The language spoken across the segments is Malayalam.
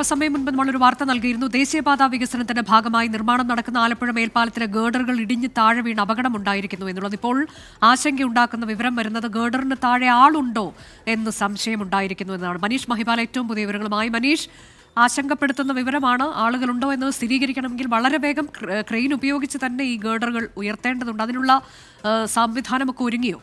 അല്പസമയം മുൻപ് നമ്മളൊരു വാർത്ത നൽകിയിരുന്നു. ദേശീയപാതാ വികസനത്തിന്റെ ഭാഗമായി നിർമ്മാണം നടക്കുന്ന ആലപ്പുഴ മേൽപ്പാലത്തിലെ ഗേഡറുകൾ ഇടിഞ്ഞ് താഴെ വീണ് അപകടമുണ്ടായിരിക്കുന്നു എന്നുള്ളത് ഇപ്പോൾ ആശങ്കയുണ്ടാക്കുന്ന വിവരം വരുന്നത് ഗേഡറിന് താഴെ ആളുണ്ടോ എന്ന് സംശയമുണ്ടായിരിക്കുന്നു എന്നാണ്. മനീഷ് മഹിപാൽ ഏറ്റവും പുതിയ വിവരങ്ങളുമായി. മനീഷ് ആശങ്കപ്പെടുത്തുന്ന വിവരമാണ് ആളുകളുണ്ടോ എന്ന് സ്ഥിരീകരിക്കണമെങ്കിൽ വളരെ വേഗം ക്ര- ക്രെയിൻ ഉപയോഗിച്ച് തന്നെ ഈ ഗേഡറുകൾ ഉയർത്തേണ്ടതുണ്ട്. അതിനുള്ള സംവിധാനമൊക്കെ ഒരുങ്ങിയോ?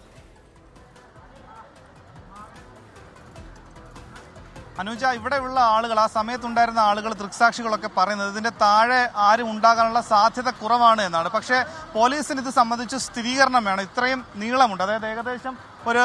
അനുജ ഇവിടെയുള്ള ആളുകൾ ആ സമയത്തുണ്ടായിരുന്ന ആളുകൾ ദൃക്സാക്ഷികളൊക്കെ പറയുന്നത് ഇതിന്റെ താഴെ ആരും ഉണ്ടാകാനുള്ള സാധ്യത കുറവാണ് എന്നാണ്. പക്ഷേ പോലീസിന് ഇത് സംബന്ധിച്ച് സ്ഥിരീകരണം വേണം. ഇത്രയും നീളമുണ്ട്. അതായത് ഏകദേശം ഒരു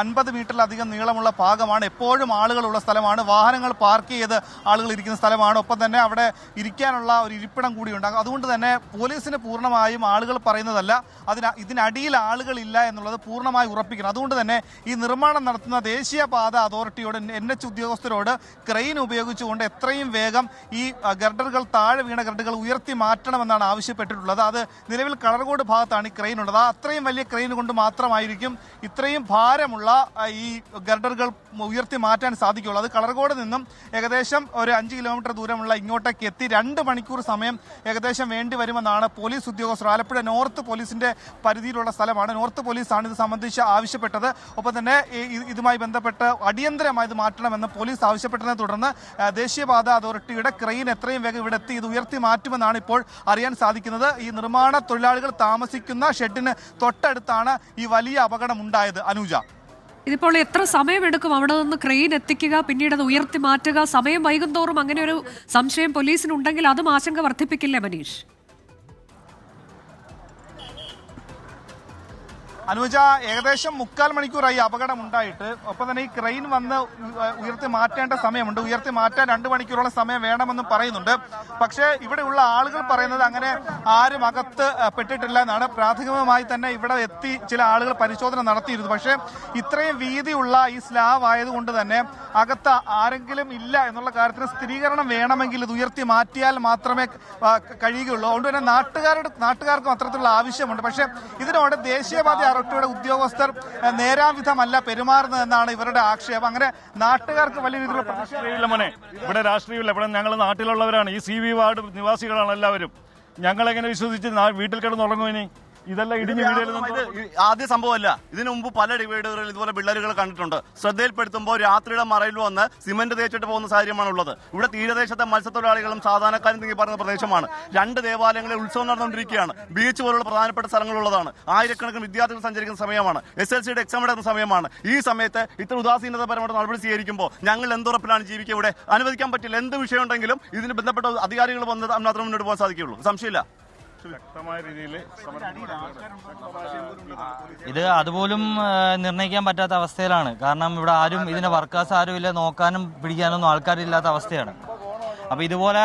അൻപത് മീറ്ററിലധികം നീളമുള്ള ഭാഗമാണ് എപ്പോഴും ആളുകളുള്ള സ്ഥലമാണ്. വാഹനങ്ങൾ പാർക്ക് ചെയ്ത് ആളുകൾ ഇരിക്കുന്ന സ്ഥലമാണ്. ഒപ്പം തന്നെ അവിടെ ഇരിക്കാനുള്ള ഒരു ഇരിപ്പിടം കൂടി ഉണ്ടാകും. അതുകൊണ്ട് തന്നെ പോലീസിന് പൂർണമായും ആളുകൾ പറയുന്നതല്ല അതിന് ഇതിനടിയിൽ ആളുകളില്ല എന്നുള്ളത് പൂർണമായി ഉറപ്പിക്കണം. അതുകൊണ്ട് തന്നെ ഈ നിർമ്മാണം നടത്തുന്ന ദേശീയപാത അതോറിറ്റിയോട് എൻ എച്ച് ഉദ്യോഗസ്ഥരോട് ക്രെയിൻ ഉപയോഗിച്ചുകൊണ്ട് എത്രയും വേഗം ഈ ഗർഡറുകൾ താഴെ വീണ ഗർഡറുകൾ ഉയർത്തി മാറ്റണമെന്നാണ് ആവശ്യപ്പെട്ടിട്ടുള്ളത്. അത് നിലവിൽ കളർകോട് ഭാഗത്താണ് ഈ ക്രെയിൻ ഉള്ളത്. ആ അത്രയും വലിയ ക്രെയിൻ കൊണ്ട് മാത്രമായിരിക്കും ഇത്രയും ഭാരമുള്ള ഈ ഗർഡറുകൾ ഉയർത്തി മാറ്റാൻ സാധിക്കുള്ളൂ. അത് കളർകോട് നിന്നും ഏകദേശം ഒരു അഞ്ച് കിലോമീറ്റർ ദൂരമുള്ള ഇങ്ങോട്ടേക്ക് എത്തി. രണ്ട് മണിക്കൂർ സമയം ഏകദേശം വേണ്ടി വരുമെന്നാണ് പോലീസ് ഉദ്യോഗസ്ഥർ. ആലപ്പുഴ നോർത്ത് പോലീസിന്റെ പരിധിയിലുള്ള സ്ഥലമാണ്. നോർത്ത് പോലീസാണ് ഇത് സംബന്ധിച്ച് ആവശ്യപ്പെട്ടത്. ഒപ്പം തന്നെ ഇതുമായി ബന്ധപ്പെട്ട് അടിയന്തരമായി ഇത് മാറ്റണമെന്ന് പോലീസ് ആവശ്യപ്പെട്ടതിനെ തുടർന്ന് ദേശീയപാത അതോറിറ്റിയുടെ ക്രെയിൻ എത്രയും വേഗം ഇവിടെ എത്തി. ഇത് ഉയർത്തി മാറ്റുമെന്നാണ് ഇപ്പോൾ അറിയാൻ സാധിക്കുന്നത്. ഈ നിർമ്മാണ തൊഴിലാളികൾ താമസിക്കുന്ന ഷെഡിന് തൊട്ടടുത്താണ് ഈ വലിയ അപകടം ഉണ്ടായത് അനുജ. ഇതിപ്പോൾ എത്ര സമയമെടുക്കും അവിടെ നിന്ന് ക്രെയിൻ എത്തിക്കുക പിന്നീട് അത് ഉയർത്തി മാറ്റുക സമയം വൈകുന്തോറും അങ്ങനെ ഒരു സംശയം പോലീസിനുണ്ടെങ്കിൽ അതും ആശങ്ക വർദ്ധിപ്പിക്കില്ലേ മനീഷ്? അനുജ ഏകദേശം മുക്കാൽ മണിക്കൂറായി അപകടം ഉണ്ടായിട്ട് ഒപ്പം തന്നെ ഈ ക്രെയിൻ വന്ന് ഉയർത്തി മാറ്റേണ്ട സമയമുണ്ട്. ഉയർത്തി മാറ്റാൻ രണ്ട് മണിക്കൂറോളം സമയം വേണമെന്നും പറയുന്നുണ്ട്. പക്ഷേ ഇവിടെയുള്ള ആളുകൾ പറയുന്നത് അങ്ങനെ ആരും അകത്ത് പെട്ടിട്ടില്ല എന്നാണ്. പ്രാഥമികമായി തന്നെ ഇവിടെ എത്തി ചില ആളുകൾ പരിശോധന നടത്തിയിരുന്നു. പക്ഷേ ഇത്രയും വീതിയുള്ള ഈ സ്ലാബ് ആയതുകൊണ്ട് തന്നെ അകത്ത് ആരെങ്കിലും ഇല്ല എന്നുള്ള കാര്യത്തിന് സ്ഥിരീകരണം വേണമെങ്കിൽ ഇത് ഉയർത്തി മാറ്റിയാൽ മാത്രമേ കഴിയുകയുള്ളൂ. അതുകൊണ്ട് തന്നെ നാട്ടുകാരുടെ നാട്ടുകാർക്കും അത്തരത്തിലുള്ള ആവശ്യമുണ്ട്. പക്ഷേ ഇതിനോട് ദേശീയപാത അതോറിറ്റിയുടെ ഉദ്യോഗസ്ഥർ നേരാവിധമല്ല പെരുമാറുന്നതെന്നാണ് ഇവരുടെ ആക്ഷേപം. അങ്ങനെ നാട്ടുകാർക്ക് വലിയ രീതിയിലുള്ള മോനെ. ഇവിടെ രാഷ്ട്രീയമില്ല. ഇവിടെ ഞങ്ങൾ നാട്ടിലുള്ളവരാണ്. ഈ സി വി വാർഡ് നിവാസികളാണ് എല്ലാവരും. ഞങ്ങളെങ്ങനെ വിശ്വസിച്ച് വീട്ടിൽ കിടന്നുറങ്ങും ഇനി? ഇതെല്ലാം ഇടിഞ്ഞ് വീടുകളിൽ ആദ്യ സംഭവമല്ല. ഇതിനു മുമ്പ് പല ഡിവൈഡറുകളിൽ ഇതുപോലെ പിള്ളേരുകൾ കണ്ടിട്ടുണ്ട്. ശ്രദ്ധയിൽപ്പെടുത്തുമ്പോൾ രാത്രിയുടെ മറയിൽ വന്ന് സിമന്റ് തേച്ചിട്ട് പോകുന്ന സാഹചര്യമാണ് ഉള്ളത് ഇവിടെ തീരദേശത്തെ മത്സ്യത്തൊഴിലാളികളും സാധാരണക്കാരും തിങ്ങി പറയുന്ന പ്രദേശമാണ്. രണ്ട് ദേവാലയങ്ങളിൽ ഉത്സവം നടന്നുകൊണ്ടിരിക്കുകയാണ്. ബീച്ച് പോലുള്ള പ്രധാനപ്പെട്ട സ്ഥലങ്ങളുള്ളതാണ്. ആയിരക്കണക്കിന് വിദ്യാർത്ഥികൾ സഞ്ചരിക്കുന്ന സമയമാണ്. എസ് എൽ സിയുടെ എക്സാം എടുക്കുന്ന സമയമാണ്. ഈ സമയത്ത് ഇത്ര ഉദാസീനതപരമായിട്ട് നടപടി സ്വീകരിക്കുമ്പോൾ ഞങ്ങൾ എന്തുറപ്പിലാണ് ജീവിക്കുക ഇവിടെ? അനുവദിക്കാൻ പറ്റില്ല. എന്ത് വിഷയമുണ്ടെങ്കിലും ഇതിന് ബന്ധപ്പെട്ട അധികാരികൾ വന്ന് മാത്രമേ മുന്നോട്ട് പോകാൻ സാധിക്കുകയുള്ളൂ. സംശയമില്ല. ഇത് അതുപോലും നിർണയിക്കാൻ പറ്റാത്ത അവസ്ഥയിലാണ്. കാരണം ഇവിടെ ആരും ഇതിന് വർക്കേഴ്സ് ആരും ഇല്ല നോക്കാനും പിടിക്കാനൊന്നും ആൾക്കാരില്ലാത്ത അവസ്ഥയാണ്. അപ്പോൾ ഇതുപോലെ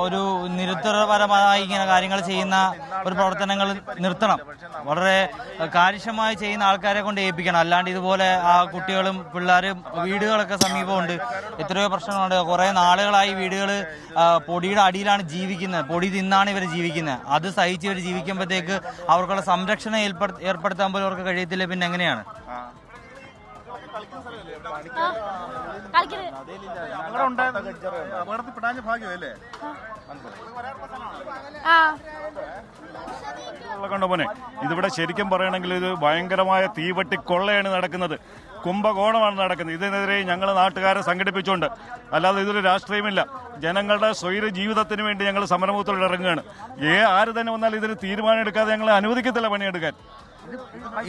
ഒരു നിരുത്തരപരമായി ഇങ്ങനെ കാര്യങ്ങൾ ചെയ്യുന്ന ഒരു പ്രവർത്തനങ്ങൾ നിർത്തണം. വളരെ കാര്യക്ഷമമായി ചെയ്യുന്ന ആൾക്കാരെ കൊണ്ട് ഏൽപ്പിക്കണം. അല്ലാണ്ട് ഇതുപോലെ ആ കുട്ടികളും പിള്ളേരും വീടുകളൊക്കെ സമീപമുണ്ട്. എത്രയോ പ്രശ്നങ്ങളുണ്ട്. കുറേ നാളുകളായി വീടുകൾ പൊടിയുടെ അടിയിലാണ് ജീവിക്കുന്നത്. പൊടി തിന്നാണ് ഇവർ ജീവിക്കുന്നത്. അത് സഹിച്ച് ഇവർ ജീവിക്കുമ്പോഴത്തേക്ക് അവർക്കുള്ള സംരക്ഷണം ഏർപ്പെടു- ഏർപ്പെടുത്താൻ പോലും അവർക്ക് കഴിയത്തില്ല. പിന്നെ എങ്ങനെയാണ്? അപകടം ഉണ്ടായത് അപകടത്തിൽ പെടാഞ്ഞ ഭാഗ്യമല്ലേ? കണ്ടോ മോനെ? ഇതിവിടെ ശരിക്കും പറയണമെങ്കിൽ ഇത് ഭയങ്കരമായ തീവട്ടി കൊള്ളയാണ് നടക്കുന്നത്. കുംഭകോണമാണ് നടക്കുന്നത്. ഇതിനെതിരെ ഞങ്ങൾ നാട്ടുകാരെ സംഘടിപ്പിച്ചുകൊണ്ട്. അല്ലാതെ ഇതൊരു രാഷ്ട്രീയമില്ല. ജനങ്ങളുടെ സ്വൈര ജീവിതത്തിന് വേണ്ടി ഞങ്ങൾ സമരമുഖത്തോട് ഇറങ്ങുകയാണ്. ഏ ആര് തന്നെ വന്നാൽ ഇതിന് തീരുമാനം എടുക്കാതെ ഞങ്ങൾ അനുവദിക്കത്തില്ല പണിയെടുക്കാൻ.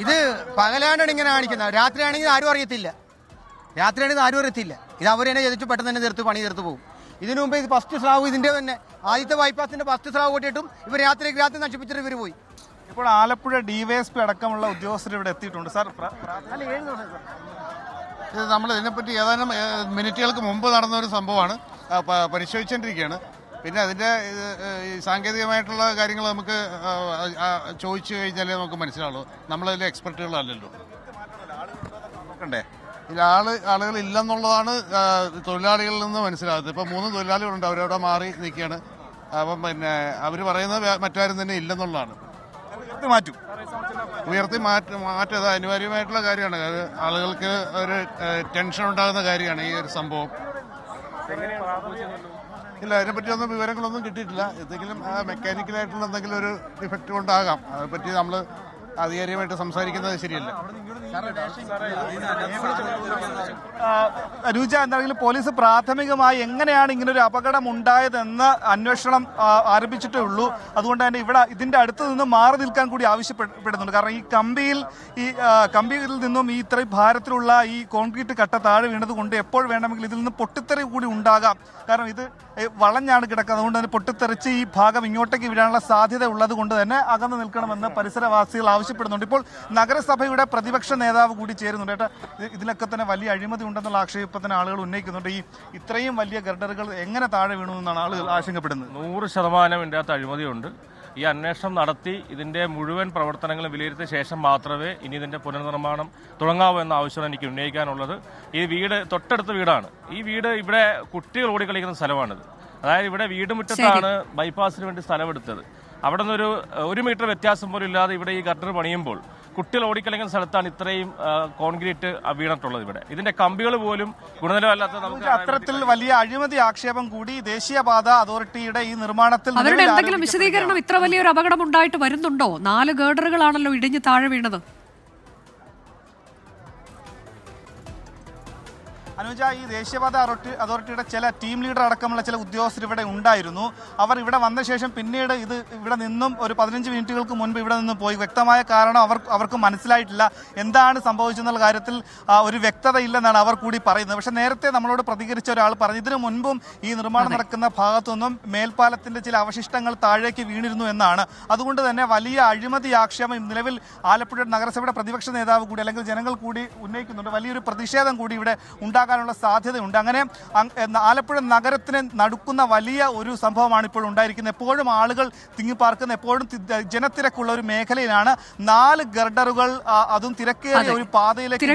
ഇത് പകലാണ്ടാണ് ഇങ്ങനെ കാണിക്കുന്നത്. രാത്രിയാണെങ്കിൽ ആരും അറിയത്തില്ല. രാത്രിയാണെങ്കിൽ ആരും അറിയത്തില്ല. ഇത് അവർ തന്നെ ചെയ്തിട്ട് പെട്ടെന്ന് തന്നെ തീർത്ത് പണി തീർത്ത് പോകും. ഇതിനു മുമ്പ് ഇത് ഫസ്റ്റ് സ്ലാവ് ഇതിന്റെ തന്നെ ആദ്യത്തെ ബൈപ്പാസിന്റെ ഫസ്റ്റ് സ്ലാവ് കൂട്ടിയിട്ടും ഇവർ രാത്രി രാത്രി നശിപ്പിച്ചിട്ട് ഇവർ പോയി. ഇപ്പോൾ ആലപ്പുഴ ഡിവൈഎസ്പി അടക്കമുള്ള ഉദ്യോഗസ്ഥർ ഇവിടെ എത്തിയിട്ടുണ്ട്. സാർ ഇത് നമ്മൾ ഇതിനെപ്പറ്റി ഏതാനും മിനിറ്റുകൾക്ക് മുമ്പ് നടന്ന ഒരു സംഭവമാണ്. പരിശോധിച്ചുകൊണ്ടിരിക്കുകയാണ് പിന്നെ അതിന്റെ സാങ്കേതികമായിട്ടുള്ള കാര്യങ്ങൾ നമുക്ക് ചോദിച്ചു കഴിഞ്ഞാലേ നമുക്ക് മനസ്സിലാവുള്ളൂ. നമ്മളതിൽ എക്സ്പെർട്ടുകളല്ലല്ലോ. നോക്കണ്ടേ? ഇതിൽ ആൾ ആളുകൾ ഇല്ലെന്നുള്ളതാണ് തൊഴിലാളികളിൽ നിന്ന് മനസ്സിലാകുന്നത് ഇപ്പം മൂന്ന് തൊഴിലാളികളുണ്ട് അവരവിടെ മാറി നിൽക്കുകയാണ്. അപ്പം പിന്നെ അവർ പറയുന്നത് മറ്റാരും തന്നെ ഇല്ലെന്നുള്ളതാണ്. മാറ്റും. ഉയർത്തി മാറ്റ മാറ്റത് അനിവാര്യമായിട്ടുള്ള കാര്യമാണ്. അത് ആളുകൾക്ക് ഒരു ടെൻഷൻ ഉണ്ടാകുന്ന കാര്യമാണ് ഈ ഒരു സംഭവം. ഇല്ല അതിനെ ഒന്നും വിവരങ്ങളൊന്നും കിട്ടിയിട്ടില്ല. എന്തെങ്കിലും മെക്കാനിക്കലായിട്ടുള്ള എന്തെങ്കിലും ഒരു ഡിഫക്റ്റ് കൊണ്ടാകാം. അതിനെപ്പറ്റി നമ്മൾ ആധികാരികമായിട്ട് സംസാരിക്കുന്നത് ശരിയല്ല. രൂജ എന്താണെങ്കിലും പോലീസ് പ്രാഥമികമായി എങ്ങനെയാണ് ഇങ്ങനെ ഒരു അപകടം ഉണ്ടായതെന്ന് അന്വേഷണം ആരംഭിച്ചിട്ടേ ഉള്ളൂ. അതുകൊണ്ട് തന്നെ ഇവിടെ ഇതിന്റെ അടുത്ത് നിന്ന് മാറി നിൽക്കാൻ കൂടി ആവശ്യപ്പെടുന്നുണ്ട്. കാരണം ഈ കമ്പിയിൽ ഈ കമ്പിയിൽ നിന്നും ഈ ഇത്രയും ഭാരത്തിലുള്ള ഈ കോൺക്രീറ്റ് കട്ട താഴെ വീണത് കൊണ്ട് എപ്പോൾ വേണമെങ്കിൽ ഇതിൽ നിന്ന് പൊട്ടിത്തെറി കൂടി ഉണ്ടാകാം. കാരണം ഇത് വളഞ്ഞാണ് കിടക്കുന്നത്. അതുകൊണ്ട് തന്നെ പൊട്ടിത്തെറിച്ച് ഈ ഭാഗം ഇങ്ങോട്ടേക്ക് വീഴാനുള്ള സാധ്യത ഉള്ളത് കൊണ്ട് തന്നെ അകന്നു നിൽക്കണമെന്ന് പരിസരവാസികൾ ആവശ്യപ്പെടുന്നുണ്ട്. ഇപ്പോൾ നഗരസഭയുടെ പ്രതിപക്ഷ നേതാവ് കൂടി ചേരുന്നുണ്ട്. ഏട്ടാ ഇത് ഇതിലൊക്കെ തന്നെ വലിയ അഴിമതി ഉണ്ടെന്നുള്ള ആക്ഷേപത്തിന് ആളുകൾ ഉന്നയിക്കുന്നുണ്ട്. ഈ ഇത്രയും വലിയ ഗർഡറുകൾ എങ്ങനെ താഴെ വീണു എന്നാണ് ആളുകൾ ആശങ്കപ്പെടുന്നത്? നൂറ് ശതമാനം ഇതിന്റെ അകത്ത് അഴിമതിയുണ്ട്. ഈ അന്വേഷണം നടത്തി ഇതിന്റെ മുഴുവൻ പ്രവർത്തനങ്ങളും വിലയിരുത്തിയ ശേഷം മാത്രമേ ഇനി ഇതിന്റെ പുനർനിർമ്മാണം തുടങ്ങാവൂ എന്ന ആവശ്യമാണ് എനിക്ക് ഉന്നയിക്കാനുള്ളത്. ഈ വീട് തൊട്ടടുത്ത വീടാണ്. ഈ വീട് ഇവിടെ കുട്ടികൾ ഓടിക്കളിക്കുന്ന സ്ഥലമാണിത്. അതായത് ഇവിടെ വീട് മുറ്റത്താണ് ബൈപ്പാസിന് വേണ്ടി സ്ഥലമെടുത്തത്. അവിടെ നിന്നൊരു ഒരു മീറ്റർ വ്യത്യാസം പോലും ഇല്ലാതെ ഇവിടെ ഈ ഗട്ടർ പണിയുമ്പോൾ കുട്ടികൾ ഓടിക്കളിക്കുന്ന സ്ഥലത്താണ് ഇത്രയും കോൺക്രീറ്റ് വീണിട്ടുള്ളത് ഇവിടെ. ഇതിന്റെ കമ്പികൾ പോലും ഗുണനിലവല്ലാത്ത നമുക്ക് അത്തരത്തിൽ വലിയ അഴിമതി ആക്ഷേപം കൂടി ദേശീയപാത അതോറിറ്റിയുടെ ഈ നിർമ്മാണത്തിൽ അവരുടെ എന്തെങ്കിലും വിശദീകരണം ഇത്ര വലിയൊരു അപകടം ഉണ്ടായിട്ട് വരുന്നുണ്ടോ? നാല് ഗേഡറുകളാണല്ലോ ഇടിഞ്ഞ് താഴെ വീണത്. അനുജ ഈ ദേശീയപാത അതോറിറ്റി അതോറിറ്റിയുടെ ചില ടീം ലീഡർ അടക്കമുള്ള ചില ഉദ്യോഗസ്ഥർ ഇവിടെ ഉണ്ടായിരുന്നു. അവർ ഇവിടെ വന്ന ശേഷം പിന്നീട് ഇത് ഇവിടെ നിന്നും ഒരു പതിനഞ്ച് മിനിറ്റുകൾക്ക് മുൻപ് ഇവിടെ നിന്നും പോയി. വ്യക്തമായ കാരണം അവർ അവർക്ക് മനസ്സിലായിട്ടില്ല. എന്താണ് സംഭവിച്ചെന്നുള്ള കാര്യത്തിൽ ഒരു വ്യക്തത ഇല്ലെന്നാണ് അവർ കൂടി പറയുന്നത്. പക്ഷേ നേരത്തെ നമ്മളോട് പ്രതികരിച്ച ഒരാൾ പറഞ്ഞു ഇതിനു മുൻപും ഈ നിർമ്മാണം നടക്കുന്ന ഭാഗത്തുനിന്നും മേൽപ്പാലത്തിന്റെ ചില അവശിഷ്ടങ്ങൾ താഴേക്ക് വീണിരുന്നു എന്നാണ്. അതുകൊണ്ട് തന്നെ വലിയ അഴിമതി ആക്ഷേപം നിലവിൽ ആലപ്പുഴ നഗരസഭയുടെ പ്രതിപക്ഷ നേതാവ് കൂടി അല്ലെങ്കിൽ ജനങ്ങൾ കൂടി ഉന്നയിക്കുന്നുണ്ട്. വലിയൊരു പ്രതിഷേധം കൂടി ഇവിടെ ഉണ്ടാകാനുള്ള സാധ്യതയുണ്ട്. അങ്ങനെ അങ്- ആലപ്പുഴ നഗരത്തിന് നടുക്കുന്ന വലിയ ഒരു സംഭവമാണ് ഇപ്പോൾ ഉണ്ടായിരിക്കുന്നത്. എപ്പോഴും ആളുകൾ തിങ്ങിപ്പാർക്കുന്ന എപ്പോഴും ജനത്തിരക്കുള്ള ഒരു മേഖലയിലാണ് നാല് ഗർഡറുകൾ അതും തിരക്കേറിയ ഒരു പാതയിലേക്ക്.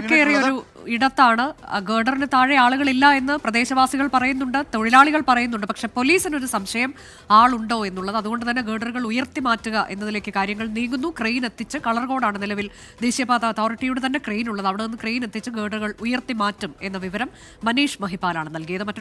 ഇടത്താണ് ഗേഡറിന് താഴെ ആളുകളില്ല എന്ന് പ്രദേശവാസികൾ പറയുന്നുണ്ട് തൊഴിലാളികൾ പറയുന്നുണ്ട്. പക്ഷെ പോലീസിനൊരു സംശയം ആളുണ്ടോ എന്നുള്ളത്. അതുകൊണ്ട് തന്നെ ഗേഡറുകൾ ഉയർത്തി മാറ്റുക എന്നതിലേക്ക് കാര്യങ്ങൾ നീങ്ങുന്നു. ക്രെയിൻ എത്തിച്ച് കളർകോടാണ് നിലവിൽ ദേശീയപാത അതോറിറ്റിയുടെ തന്നെ ക്രെയിൻ ഉള്ളത് അവിടെ നിന്ന് ക്രെയിൻ എത്തിച്ച് ഗേഡറുകൾ ഉയർത്തി മാറ്റും എന്ന വിവരം മനീഷ് മഹിപാലാണ് നൽകിയത്. മറ്റു